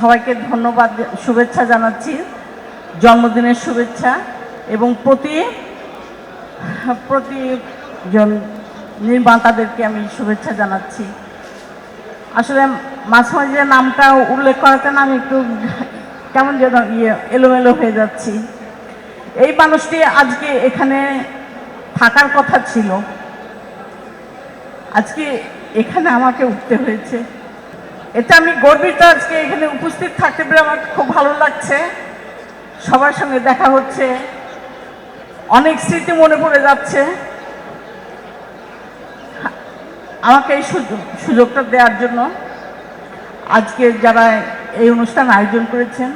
সবাইকে ধন্যবাদ, শুভেচ্ছা জানাচ্ছি, জন্মদিনের শুভেচ্ছা এবং প্রতি, প্রতিজন নির্মাতাদেরকে আমি শুভেচ্ছা জানাচ্ছি। আসলে মাঝে মাঝে নামটা উল্লেখ করাতে না আমি একটু কেমন যেন ইয়ে এলোমেলো হয়ে যাচ্ছি। এই মানুষটি আজকে এখানে থাকার কথা ছিল। আজকে এখানে আমাকে উঠতে হয়েছে। এটা আমি গর্বিত আজকে এখানে উপস্থিত থাকতে পেরে আমার খুব ভালো লাগছে। সবার সঙ্গে দেখা হচ্ছে। অনেক স্মৃতি মনে পড়ে যাচ্ছে। আমাকে এই সুযোগ, সুযোগটা দেওয়ার জন্য আজকে যারা এই অনুষ্ঠান আয়োজন করেছেন,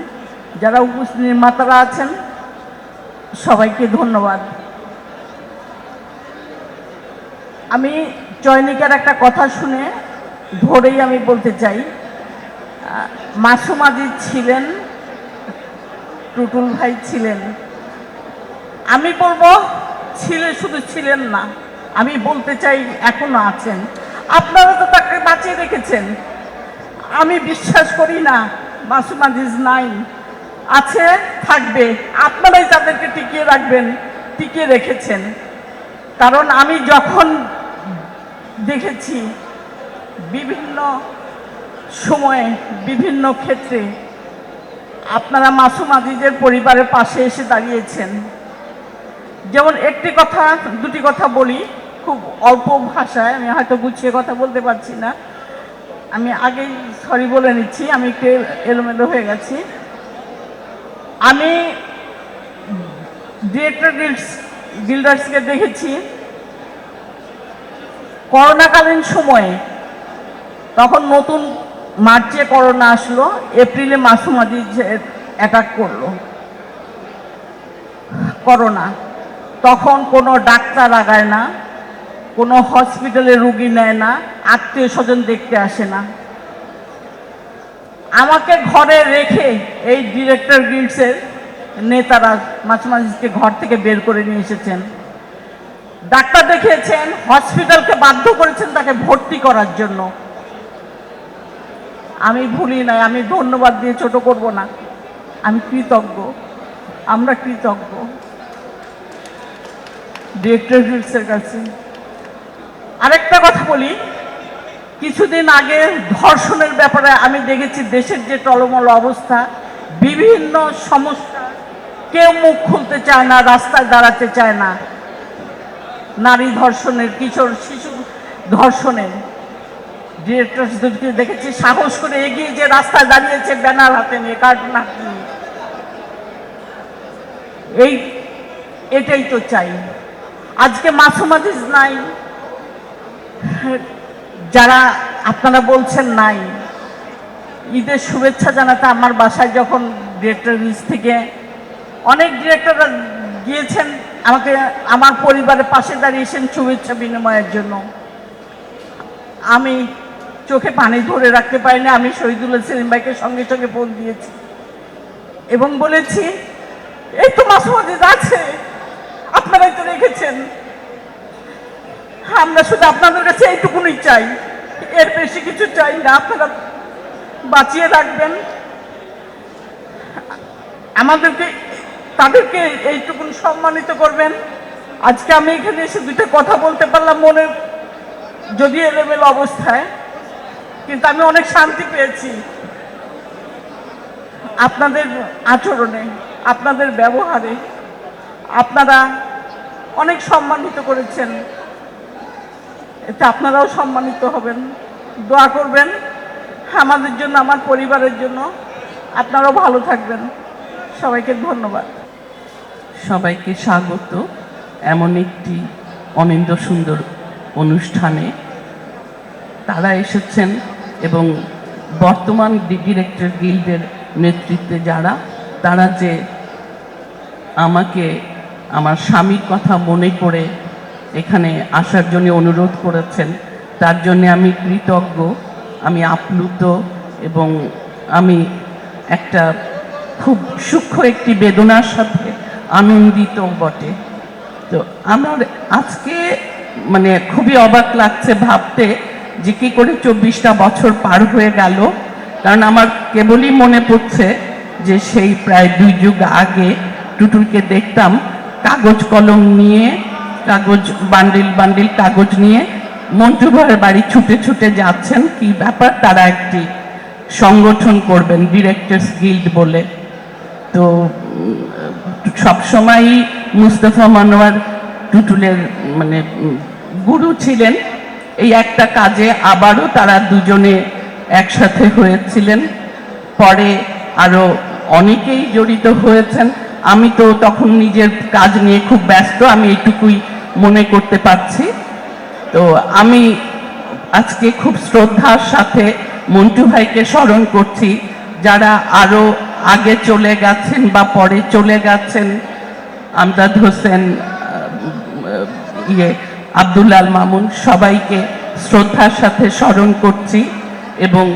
যারা উপস্থিত নির্মাতারা আছেন, সবাইকে ধন্যবাদ। আমি চয়নিকার একটা কথা শুনে ধরেই আমি বলতে চাই আহ, মাসুম আজিজ ছিলেন টুটুল ভাই ছিলেন। আমি বলব ছিলেন শুধু ছিলেন না আমি বলতে চাই এখনও আছেন। আপনারা তো তাকে বাঁচিয়ে রেখেছেন। আমি বিশ্বাস করি না মাসুম আজিজ নাই আছে থাকবে। আপনারাই তাদেরকে টিকিয়ে রাখবেন টিকিয়ে রেখেছেন। কারণ আমি যখন দেখেছি বিভিন্ন সময়ে বিভিন্ন ক্ষেত্রে আপনারা মাসুম আজিজের পরিবারের পাশে এসে দাঁড়িয়েছেন। যেমন একটি কথা, দুটি কথা বলি, খুব অল্প ভাষায়, আমি হয়তো গুছিয়ে কথা বলতে পারছি না। আমি আগেই সরি বলে নিচ্ছি, আমি একটু এলোমেলো হয়ে গেছি। আমি ডিরেক্টর গিল্ডস গিল্ডার্সকে দেখেছি। করোনাকালীন সময়ে তখন নতুন মার্চে করোনা আসলো, এপ্রিলে মাসুম আজিজ অ্যাটাক করল, করোনা। তখন কোনো ডাক্তার লাগায় না, কোনো হসপিটালে রুগী নেয় না, আত্মীয় স্বজন দেখতে আসে না। আমাকে ঘরে রেখে এই ডিরেক্টর গিল্ডসের নেতারা মাঝে মাঝে ঘর থেকে বের করে নিয়ে এসেছেন। ডাক্তার দেখিয়েছেন হসপিটালকে বাধ্য করেছেন তাকে ভর্তি করার জন্য। আমি ভুলি নাই, আমি ধন্যবাদ দিয়ে ছোট করব না। আমি কৃতজ্ঞ, আমরা কৃতজ্ঞ। ডিরেক্টর গিল্ডসের কাছে। আরেকটা কথা বলি, কিছুদিন আগে ধর্ষণের ব্যাপারে আমি দেখেছি দেশের যে টলমল অবস্থা, বিভিন্ন সমস্যা। কেউ মুখ খুলতে চায় না, রাস্তায় দাঁড়াতে চায় না। নারী ধর্ষণের, কিশোর, শিশু ধর্ষণের। ডিরেক্টর দেখেছি, সাহস করে এগিয়ে যে রাস্তায় দাঁড়িয়েছে ব্যানার হাতে নিয়ে কার্টুন হাতে এই, এটাই তো চাই। আজকে মাসুম নাই। যারা আপনারা বলছেন নাই, ঈদের শুভেচ্ছা জানাতে আমার বাসায় যখন ডিরেক্টর থেকে অনেক ডিরেক্টররা গিয়েছেন, আমাকে, আমার পরিবারের পাশে দাঁড়িয়েছেন শুভেচ্ছা বিনিময়ের জন্য। আমি চোখে পানি ধরে রাখতে পারিনি আমি শহীদুল্লাহ সেলিম ভাইকে সঙ্গে সঙ্গে ফোন দিয়েছি এবং বলেছি, এই তো মাসুম আজিজ আছে আপনারাই তো রেখেছেন। আমরা শুধু আপনাদের কাছে এইটুকুনই চাই। এর বেশি কিছু চাই না। আপনারা বাঁচিয়ে রাখবেন। আমাদেরকে, তাদেরকে এইটুকুন সম্মানিত করবেন। আজকে আমি এখানে এসে দুটো কথা বলতে পারলাম মনের, যদি এলোমেলো অবস্থায়। কিন্তু আমি অনেক শান্তি পেয়েছি। আপনাদের আচরণে, আপনাদের ব্যবহারে আপনারা অনেক সম্মানিত করেছেন। এতে আপনারাও সম্মানিত হবেন। দোয়া করবেন আমাদের জন্য, আমার পরিবারের জন্য। আপনারাও ভালো থাকবেন। সবাইকে ধন্যবাদ। সবাইকে স্বাগত। এমন একটি অনিন্দ সুন্দর অনুষ্ঠানে তারা এসেছেন। এবং বর্তমান ডিরেক্টর গিল্ডের নেতৃত্বে যারা, তারা যে আমাকে আমার স্বামীর কথা মনে করে এখানে আসার জন্য অনুরোধ করেছেন, তার জন্য আমি কৃতজ্ঞ, আমি আপ্লুত এবং আমি একটা খুব সূক্ষ্ম একটি বেদনার সাথে আনন্দিত বটে। তো আমার আজকে মানে খুবই অবাক লাগছে ভাবতে যে কি করে চব্বিশটা বছর পার হয়ে গেল, কারণ আমার কেবলই মনে পড়ছে যে সেই প্রায় দুই যুগ আগে টুটুলকে দেখতাম কাগজ কলম নিয়ে, কাগজ বান্ডিল বান্ডিল, কাগজ নিয়ে মন্টু বাড়ি ছুটে ছুটে যাচ্ছেন। কি ব্যাপার? তারা একটি সংগঠন করবেন ডিরেক্টরস গিল্ড বলে। তো সবসময়ই মুস্তফা মানোয়ার টুটুলের মানে গুরু ছিলেন। এই একটা কাজে আবারও তারা দুজনে একসাথে হয়েছিলেন। পরে আরও অনেকেই জড়িত হয়েছেন। আমি তো তখন নিজের কাজ নিয়ে খুব ব্যস্ত, আমি এইটুকুই মনে করতে পারছি। তো আমি আজকে খুব শ্রদ্ধার সাথে মন্টু ভাইকে স্মরণ করছি, যারা আরও আগে চলে গেছেন বা পরে চলে গেছেন। আমদাদ হোসেন ইয়ে আব্দুল্লাল মামুন, সবাইকে শ্রদ্ধার সাথে স্মরণ করছি এবং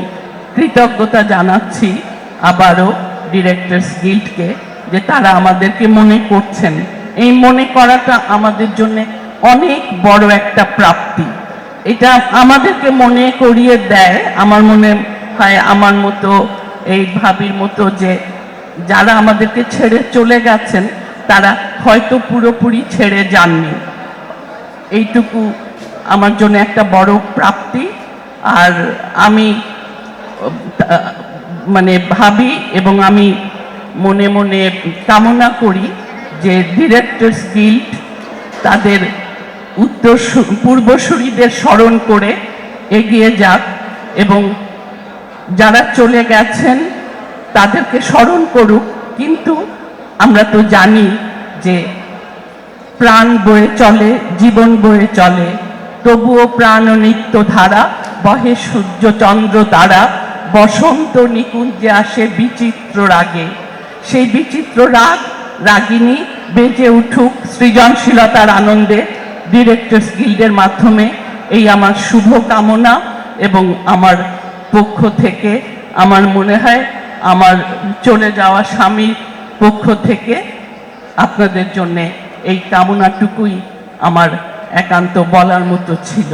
কৃতজ্ঞতা জানাচ্ছি আবারও ডিরেক্টরস গিল্ডকে যে তারা আমাদেরকে মনে করছেন। এই মনে করাটা আমাদের জন্য অনেক বড় একটা প্রাপ্তি। এটা আমাদেরকে মনে করিয়ে দেয়। আমার মনে হয় আমার মতো, এই ভাবির মতো যে যারা আমাদেরকে ছেড়ে চলে গেছেন, তারা হয়তো পুরোপুরি ছেড়ে যাননি। এইটুকু আমার জন্য একটা বড় প্রাপ্তি। আর আমি মানে ভাবি এবং আমি মনে মনে কামনা করি যে ডিরেক্টরস গিল্ড তাদের উত্তর পূর্বসূরিদের স্মরণ করে এগিয়ে যাক এবং যারা চলে গেছেন তাদেরকে স্মরণ করুক। কিন্তু আমরা তো জানি যে প্রাণ বয়ে চলে, জীবন বয়ে চলে। তবুও প্রাণ নিত্য ধারা, বহে সূর্য চন্দ্র তারা, বসন্ত নিকুঞ্জে আসে বিচিত্র রাগে। সেই বিচিত্র রাগ, রাগিনী বেজে উঠুক সৃজনশীলতার আনন্দে ডিরেক্টরস গিল্ডের মাধ্যমে এই আমার শুভ কামনা এবং আমার পক্ষ থেকে, আমার মনে হয় আমার চলে যাওয়া স্বামীর পক্ষ থেকে আপনাদের জন্যে এই কামনাটুকুই আমার একান্ত বলার মতো ছিল।